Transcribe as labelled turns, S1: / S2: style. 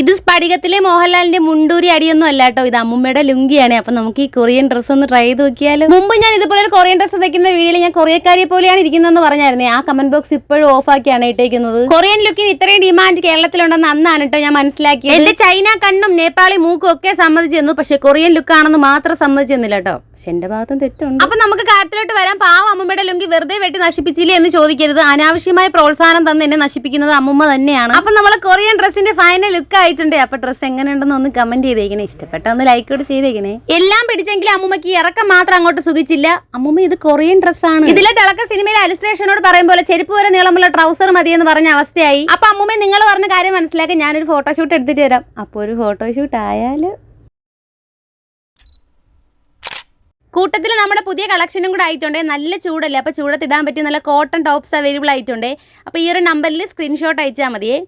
S1: ഇത് സ്പടികത്തിലെ മോഹൻലാലിന്റെ മുണ്ടൂരി അടിയൊന്നും അല്ല കേട്ടോ. ഇത് അമ്മുമ്മയുടെ ലുങ്കിയാണ്. അപ്പൊ നമുക്ക് ഈ കൊറിയൻ ഡ്രസ്സ് ഒന്ന് ട്രൈ ചെയ്ത് നോക്കിയാലോ. മുമ്പ് ഞാൻ ഇതുപോലെ ഒരു കൊറിയൻ ഡ്രസ്സ് തയ്ക്കുന്ന വീഡിയോയിൽ ഞാൻ കൊറിയക്കാരിയെ പോലെയാണ് ഇരിക്കുന്നതെന്ന് പറഞ്ഞായിരുന്നേ. ആ കമന്റ് ബോക്സ് ഇപ്പോഴും ഓഫ് ആക്കിയാണ് ഇട്ടേക്കുന്നത്. കൊറിയൻ ലുക്കിന് ഇത്രയും ഡിമാൻഡ് കേരളത്തിലുണ്ടെന്ന് അന്നാണ് കേട്ടോ ഞാൻ മനസ്സിലാക്കിയത്. എന്റെ ചൈന കണ്ണും നേപ്പാളി മൂക്കും ഒക്കെ സമ്മതിച്ചു തന്നു. പക്ഷെ കൊറിയൻ ലുക്ക് ആണെന്ന് മാത്രം സമ്മതിച്ചു തന്നില്ല കേട്ടോ. പക്ഷെ എന്റെ ഭാഗത്തും തെറ്റുണ്ട്. അപ്പൊ നമുക്ക് കാര്യത്തിലോട്ട് വരാം. പാവം അമ്മുമ്മയുടെ ലുങ്കി വെറുതെ വെട്ടി നശിപ്പിച്ചില്ലേ എന്ന് ചോദിക്കരുത്. അനാവശ്യമായ പ്രോത്സാഹനം തന്ന് എന്നെ നശിപ്പിക്കുന്നത് അമ്മുമ്മ തന്നെയാണ്. അപ്പൊ നമ്മൾ കൊറിയൻ ഡ്രസ്സിന്റെ ഫൈനൽ ലുക്ക് ആയിട്ടുണ്ട്. അപ്പൊ ഡ്രസ്സ് എങ്ങനെയുണ്ടെന്ന് ഒന്ന് കമന്റ് ചെയ്തേക്കണേ. ഇഷ്ടപ്പെട്ട ഒന്ന് ലൈക്ക് കൂടി ചെയ്തേക്കണേ. എല്ലാം പിടിച്ചെങ്കിലും അമ്മുമ്മക്ക് ഇറക്കം മാത്രം അങ്ങോട്ട് സുഖിച്ചില്ല. അമ്മുമ്മ ഇത് കൊറിയൻ ഡ്രസ്സാണ് ഇതിലെ തിളക്ക സിനിമയിലെ അലിസ്ട്രേഷനോട് പറയും പോലെ ചെരുപ്പ് വരെ നീളമുള്ള ട്രൗസർ മതി എന്ന് പറഞ്ഞ അവസ്ഥയായി. അപ്പൊ അമ്മുമ്മ നിങ്ങൾ പറഞ്ഞ കാര്യം മനസ്സിലാക്കി. ഞാനൊരു ഫോട്ടോഷൂട്ട് എടുത്തിട്ട് വരാം. അപ്പൊ ഒരു ഫോട്ടോഷൂട്ട് ആയാൽ. കൂട്ടത്തിൽ നമ്മുടെ പുതിയ കളക്ഷനും കൂടെ ആയിട്ടുണ്ട്. നല്ല ചൂടല്ലേ? അപ്പോൾ ചൂടത്തിടാൻ പറ്റിയ നല്ല കോട്ടൺ ടോപ്സ് അവൈലബിൾ ആയിട്ടുണ്ട്. അപ്പോൾ ഈ ഒരു നമ്പറിൽ സ്ക്രീൻഷോട്ട് അയച്ചാൽ മതിയേ.